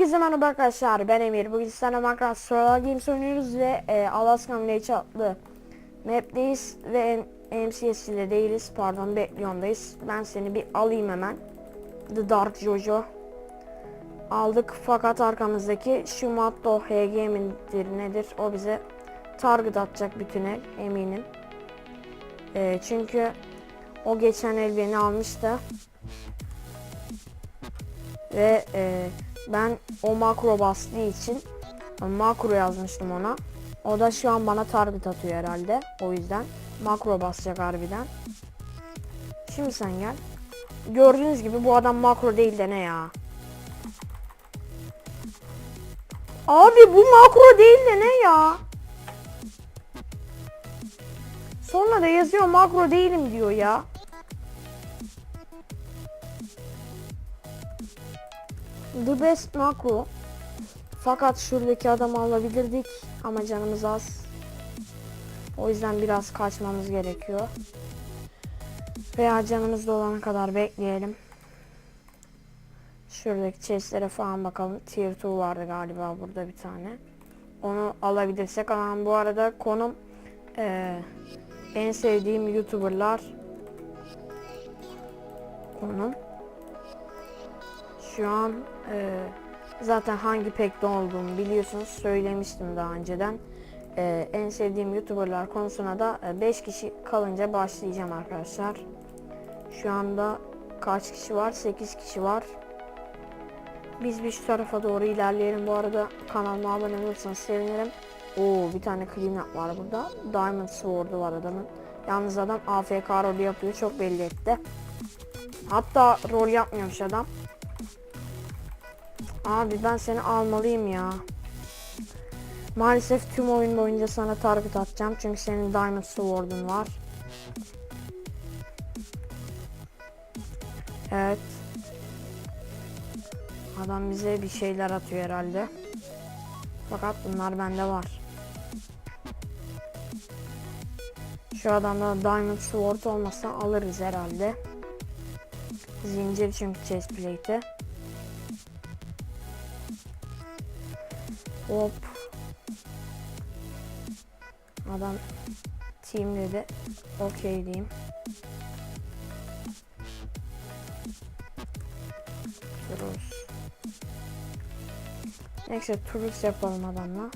merhaba arkadaşlar ben Emir. Bugün sizlerle Minecraft Survival Games oynuyoruz ve e, Alaskan Village adlı map'teyiz ve MCS ile değiliz pardon Beklion'dayız. Ben seni bir alayım hemen. The Dark Jojo. Aldık fakat arkamızdaki şu Matto HG midir nedir o bize target atacak bütün el eminim. E, çünkü o geçen el beni almıştı. Ve e, ben o makro bastığı için makro yazmıştım ona. O da şu an bana target atıyor herhalde. O yüzden makro basacak harbiden. Şimdi sen gel. Gördüğünüz gibi bu adam makro değil de ne ya? Abi bu makro değil de ne ya? Sonra da yazıyor makro değilim diyor ya. The best makro. Fakat şuradaki adamı alabilirdik ama canımız az. O yüzden biraz kaçmamız gerekiyor. Veya canımız dolana kadar bekleyelim. Şuradaki chestlere falan bakalım. Tier 2 vardı galiba burada bir tane. Onu alabilirsek ama bu arada konum eee, en sevdiğim youtuberlar konum. Şu an e, zaten hangi pekte olduğumu biliyorsunuz. Söylemiştim daha önceden. E, en sevdiğim YouTuber'lar konusuna da 5 kişi kalınca başlayacağım arkadaşlar. Şu anda kaç kişi var? 8 kişi var. Biz bir şu tarafa doğru ilerleyelim. Bu arada kanalıma abone olursanız sevinirim. Oo bir tane clean var burada. Diamond Sword'u var adamın. Yalnız adam AFK rolü yapıyor. Çok belli etti. Hatta rol yapmıyormuş adam. Abi ben seni almalıyım ya. Maalesef tüm oyun boyunca sana target atacağım çünkü senin Diamond Sword'un var. Evet. Adam bize bir şeyler atıyor herhalde. Fakat bunlar bende var. Şu adamda Diamond Sword olmasa alırız herhalde. Zincir çünkü chest Hop. Adam team dedi. Okey diyeyim. Turus. Neyse turus yapalım adamla.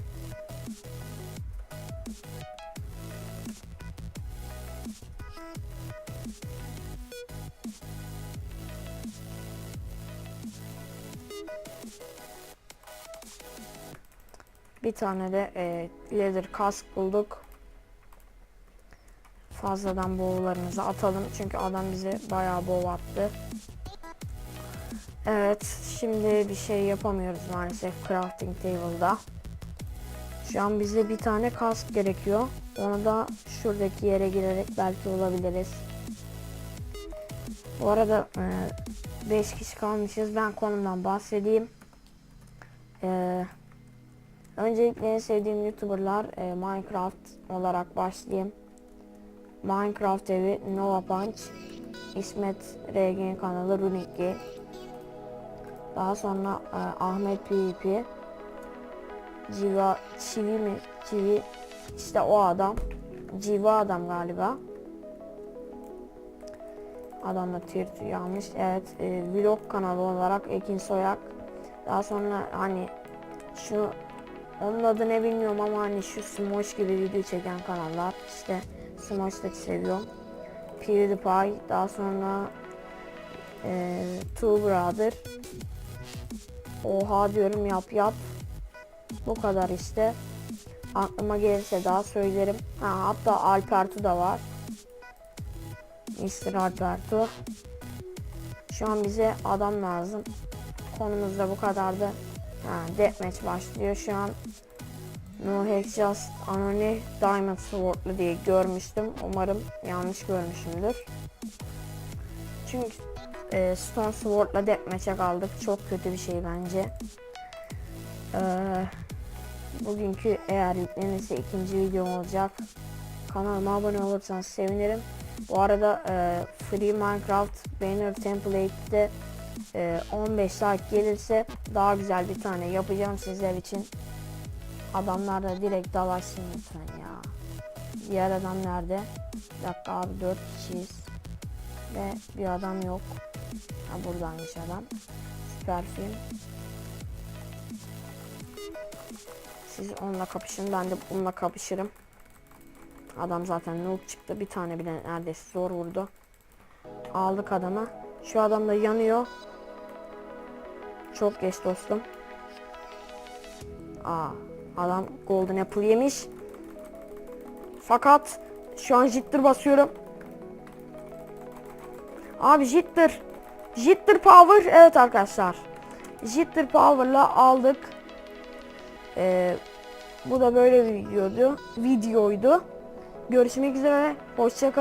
Bir tane de e, leather kask bulduk. Fazladan boğularımızı atalım. Çünkü adam bize bayağı boğ attı. Evet. Şimdi bir şey yapamıyoruz maalesef crafting table'da. Şu an bize bir tane kask gerekiyor. Onu da şuradaki yere girerek belki bulabiliriz. Bu arada 5 kişi kalmışız. Ben konumdan bahsedeyim. Eee Öncelikle en sevdiğim YouTuber'lar e, Minecraft olarak başlayayım. Minecraft evi Nova Punch, İsmet RG kanalı Runikki. Daha sonra e, Ahmet PvP, Civa, Çivi mi? Çivi, işte o adam. Civa adam galiba. Adam da two yanlış. Evet, e, vlog kanalı olarak Ekin Soyak. Daha sonra hani şu onun adı ne bilmiyorum ama hani şu Smosh gibi video çeken kanallar işte Smosh da seviyorum. PewDiePie daha sonra e, Two Brother. Oha diyorum yap yap. Bu kadar işte. Aklıma gelirse daha söylerim. Ha, hatta Alpertu da var. Mr. Alpertu. Şu an bize adam lazım. Konumuzda bu kadardı Ha, deathmatch başlıyor şu an. No Hex Just Diamond Sword'lu diye görmüştüm. Umarım yanlış görmüşümdür. Çünkü e, Stone Sword'la deathmatch'e kaldık. Çok kötü bir şey bence. E, bugünkü eğer yüklenirse ikinci videom olacak. Kanalıma abone olursanız sevinirim. Bu arada e, Free Minecraft Banner Template'de 15 like gelirse daha güzel bir tane yapacağım sizler için. Adamlar da direkt dalaşsın lütfen ya. Diğer adam nerede? Bir dakika abi 4 kişiyiz. Ve bir adam yok. Ha buradaymış adam. Süper film. Siz onunla kapışın ben de bununla kapışırım. Adam zaten noob çıktı. Bir tane bile neredeyse zor vurdu. Aldık adamı. Şu adam da yanıyor. Çok geç dostum. Aa, adam golden apple yemiş. Fakat şu an jitter basıyorum. Abi jitter. Jitter power. Evet arkadaşlar. Jitter power'la aldık. Ee, bu da böyle bir videoydu. Videoydu. Görüşmek üzere. Hoşçakalın.